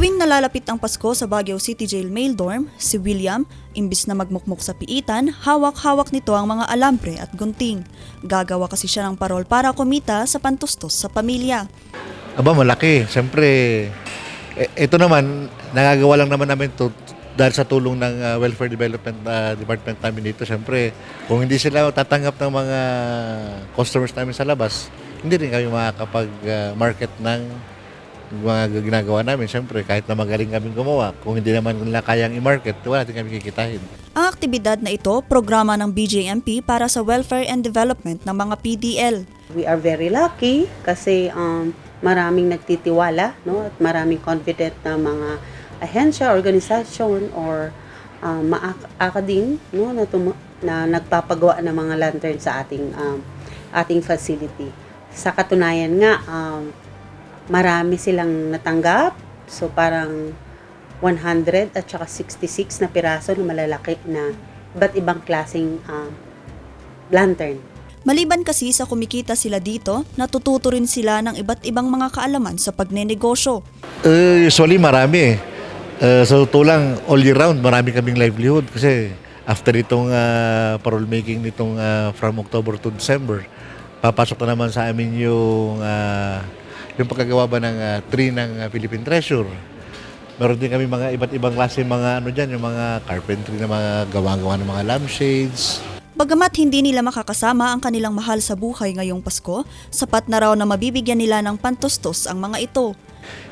Tuwing nalalapit ang Pasko sa Baguio City Jail Mail Dorm, si William, imbis na magmukmuk sa piitan, hawak-hawak nito ang mga alambre at gunting. Gagawa kasi siya ng parol para kumita sa pantustos sa pamilya. Aba, malaki. Siyempre, eh, ito naman, nagagawa lang naman namin to dahil sa tulong ng uh, Welfare Development uh, Department namin dito. Siyempre, kung hindi sila tatanggap ng mga customers namin sa labas, hindi rin kami makakapag-market ng mga ginagawa namin. Siyempre, kahit na magaling kami gumawa, kung hindi naman nila kayang i-market, wala natin kami kikitahin. Ang aktibidad na ito, programa ng BJMP para sa welfare and development ng mga PDL. We are very lucky kasi um, maraming nagtitiwala no at maraming confident na mga ahensya, organisasyon or um, maakading no na, tum- na nagpapagawa ng mga lantern sa ating um, ating facility. Sa katunayan nga um, marami silang natanggap. So parang 100 at saka 66 na piraso na malalaki na iba't ibang klaseng um, lantern. Maliban kasi sa kumikita sila dito, natututo rin sila ng iba't ibang mga kaalaman sa pagnenegosyo. Uh, usually marami eh. Uh, sa totoo lang, all year round, marami kaming livelihood kasi after itong uh, parole making nitong uh, from October to December, papasok na naman sa amin yung uh, yung pagkagawa ba ng uh, tree ng uh, Philippine Treasure. Meron din kami mga iba't ibang klase mga ano diyan, yung mga carpentry na mga gawa-gawa ng mga lampshades. Bagamat hindi nila makakasama ang kanilang mahal sa buhay ngayong Pasko, sapat na raw na mabibigyan nila ng pantustos ang mga ito.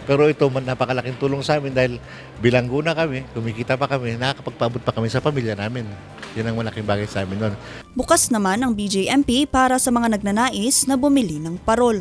Pero ito napakalaking tulong sa amin dahil bilanggo na kami, kumikita pa kami, nakakapagpaabot pa kami sa pamilya namin. Yan ang malaking bagay sa amin nun. Bukas naman ang BJMP para sa mga nagnanais na bumili ng parol.